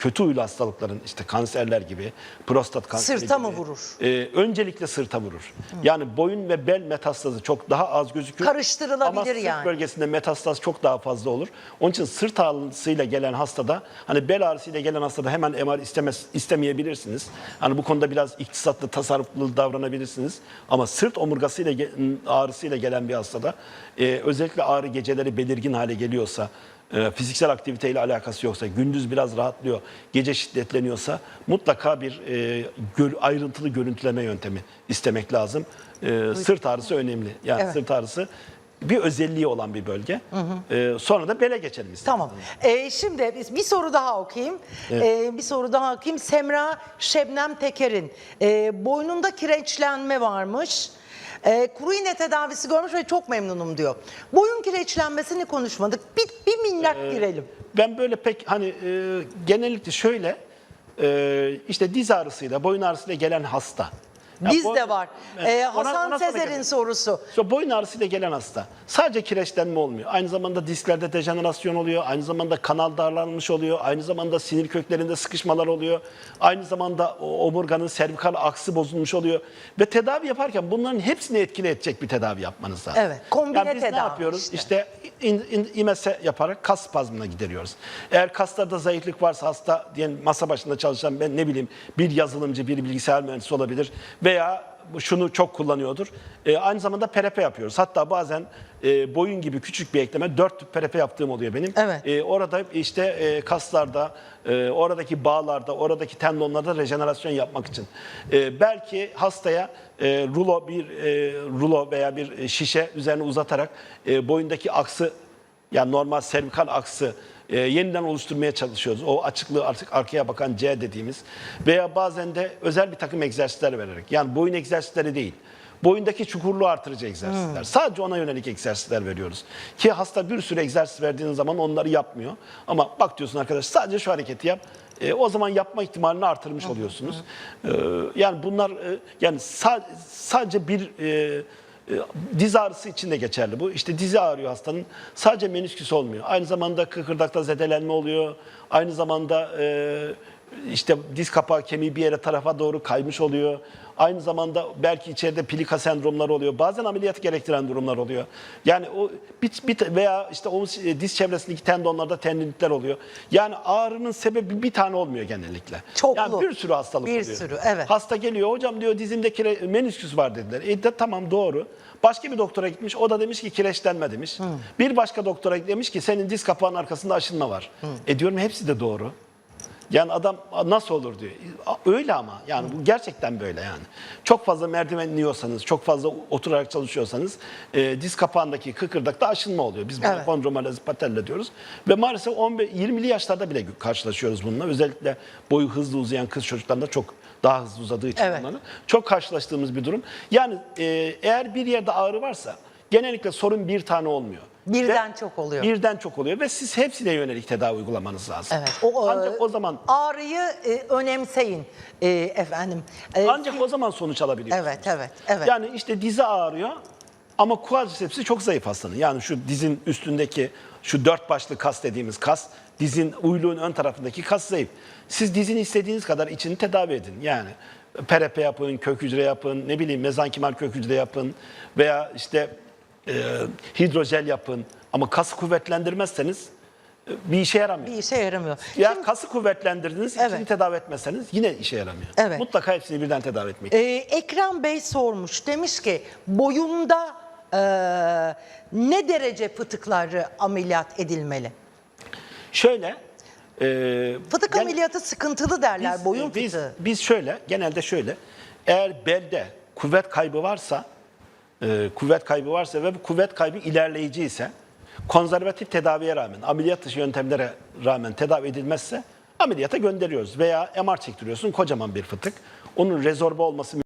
kötü huylu hastalıkların işte kanserler gibi, prostat kanseri Sırta gibi. mı vurur? e, öncelikle sırta vurur. Yani boyun ve bel metastazı çok daha az gözükür. Karıştırılabilir Ama sırt yani. bölgesinde metastaz çok daha fazla olur. Onun için sırt ağrısıyla gelen hastada hani bel ağrısıyla gelen hastada hemen MR istemez, istemeyebilirsiniz. Hani bu konuda biraz iktisatlı, tasarruflu davranabilirsiniz. Ama sırt omurgasıyla ge- ağrısıyla gelen bir hastada e, özellikle ağrı geceleri belirgin hale geliyorsa e, fiziksel aktiviteyle alakası yoksa, gündüz biraz rahatlıyor, gece şiddetleniyorsa mutlaka bir e, gör- ayrıntılı görüntüleme yöntemi istemek lazım. E, sırt ağrısı önemli. Yani Evet. sırt ağrısı bir özelliği olan bir bölge. E, sonra da bele geçelim istedim. Tamam. Ee, şimdi biz- bir soru daha okuyayım. Ee, bir soru daha okuyayım. Semra Şebnem Teker'in e, boynunda kireçlenme varmış. E, kuru iğne tedavisi görmüş ve çok memnunum diyor. Boyun kireçlenmesini konuşmadık. Bir, bir minnak Ee, girelim. Ben böyle pek hani e, genellikle şöyle e, işte diz ağrısıyla, boyun ağrısıyla gelen hasta. Ya Biz boy- de var. Ee, ona- Hasan ona sonra Sezer'in sorusu. İşte boyun ağrısıyla gelen hasta. Sadece kireçlenme olmuyor. Aynı zamanda disklerde dejenerasyon oluyor. Aynı zamanda kanal darlanmış oluyor. Aynı zamanda sinir köklerinde sıkışmalar oluyor. Aynı zamanda o- omurganın servikal aksı bozulmuş oluyor. Ve tedavi yaparken bunların hepsini etkili edecek bir tedavi yapmanız lazım. Evet, kombine yani biz ne tedavi yapıyoruz? işte. İşte in, in, imese yaparak kas spazmına gideriyoruz. Eğer kaslarda zayıflık varsa hasta diyelim masa başında çalışan ben ne bileyim bir yazılımcı, bir bilgisayar mühendisi olabilir veya şunu çok kullanıyordur. E, aynı zamanda PRP yapıyoruz. Hatta bazen e, boyun gibi küçük bir ekleme dört tüp PRP yaptığım oluyor benim. Evet. E, orada işte e, kaslarda, e, oradaki bağlarda, oradaki tendonlarda rejenerasyon yapmak için. E, belki hastaya e, rulo bir e, rulo veya bir şişe üzerine uzatarak e, boyundaki aksı yani normal servikal aksı e, yeniden oluşturmaya çalışıyoruz. O açıklığı artık arkaya bakan C dediğimiz veya bazen de özel bir takım egzersizler vererek yani boyun egzersizleri değil. Boyundaki çukurluğu artırıcı egzersizler. Sadece ona yönelik egzersizler veriyoruz. Ki hasta bir sürü egzersiz verdiğiniz zaman onları yapmıyor. Ama bak diyorsun arkadaş sadece şu hareketi yap. E, o zaman yapma ihtimalini artırmış oluyorsunuz. E, yani bunlar e, yani sa- sadece bir e, Diz ağrısı için de geçerli bu. İşte dizi ağrıyor hastanın. Sadece menisküs olmuyor. Aynı zamanda kıkırdakta zedelenme oluyor. Aynı zamanda e, işte diz kapağı kemiği bir yere tarafa doğru kaymış oluyor. Aynı zamanda belki içeride plika sendromları oluyor. Bazen ameliyat gerektiren durumlar oluyor. Yani o bit, bit veya işte omuz e, diz çevresindeki tendonlarda tendinitler oluyor. Yani ağrının sebebi bir tane olmuyor genellikle. Çoklu. Yani bir sürü hastalık Bir oluyor. sürü, evet. Hasta geliyor hocam diyor dizimde kire- menisküs var dediler. E de, tamam doğru. Başka bir doktora gitmiş o da demiş ki kireçlenme demiş. Bir başka doktora demiş ki senin diz kapağının arkasında aşınma var. E diyorum hepsi de doğru. Yani adam nasıl olur diyor. Öyle ama yani bu gerçekten böyle yani. Çok fazla merdiven iniyorsanız, çok fazla oturarak çalışıyorsanız e, diz kapağındaki kıkırdakta aşınma oluyor. Biz buna Evet. kondromalezi patella diyoruz. Ve maalesef 15 20'li yaşlarda bile karşılaşıyoruz bununla. Özellikle boyu hızlı uzayan kız çocuklarında çok daha hızlı uzadığı için Evet. bunların. Çok karşılaştığımız bir durum. Yani e, eğer bir yerde ağrı varsa genellikle sorun bir tane olmuyor. Birden çok oluyor. Birden çok oluyor ve siz hepsine yönelik tedavi uygulamanız lazım. Evet. O, e, Ancak o zaman ağrıyı e, önemseyin e, efendim. E, ancak o zaman sonuç alabiliyorsunuz. evet, evet, evet. Yani işte dizi ağrıyor ama quadricepsi çok zayıf hastanın. Yani şu dizin üstündeki şu dört başlı kas dediğimiz kas, dizin uyluğun ön tarafındaki kas zayıf. Siz dizin istediğiniz kadar içini tedavi edin. Yani PRP yapın, kök hücre yapın, ne bileyim mezankimal kök hücre yapın veya işte e, hidrojel yapın. Ama kası kuvvetlendirmezseniz e, bir işe yaramıyor. bir işe yaramıyor. Ya kası kuvvetlendirdiniz, Evet. içini tedavi etmezseniz yine işe yaramıyor. Evet. Mutlaka hepsini birden tedavi etmek. Ee, Ekrem Bey sormuş. Demiş ki boyunda e, ne derece fıtıkları ameliyat edilmeli? Şöyle, e, Fıtık gen- ameliyatı sıkıntılı derler boyun e, biz, fıtığı. biz şöyle, genelde şöyle, eğer belde kuvvet kaybı varsa, e, kuvvet kaybı varsa ve bu kuvvet kaybı ilerleyici ise, konservatif tedaviye rağmen, ameliyat dışı yöntemlere rağmen tedavi edilmezse ameliyata gönderiyoruz. Veya MR çektiriyorsun, kocaman bir fıtık. Onun rezorbe olması